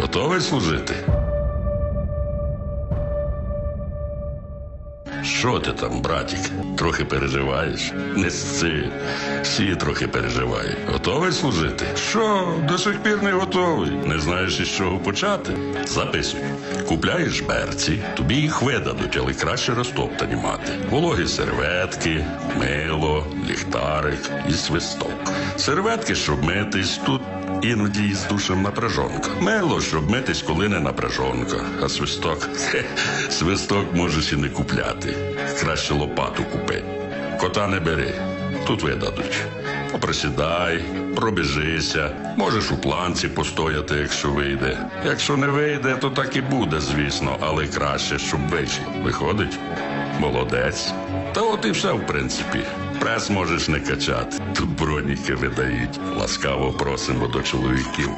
Готовий служити? Що ти там, братік? Трохи переживаєш? Не сци. Всі трохи переживають. Готовий служити? Що, до сих пір не готовий? Не знаєш із чого почати? Записуй. Купляєш берці, тобі їх видадуть, але краще розтоптані мати. Вологі серветки, мило, ліхтарик і свисток. Серветки, щоб митись тут. Іноді із душем напряжонка. Мило, щоб митись, коли не напряжонка. А свисток? Хе, свисток можеш і не купляти. Краще лопату купи. Кота не бери, тут видадуть. Поприсідай, пробіжися, можеш у планці постояти, якщо вийде. Якщо не вийде, то так і буде, звісно, але краще, щоб вийшло. Виходить? Молодець. Та от і все, в принципі. Прес можеш не качати. Тут броніки видають. Ласкаво просимо до чоловіків.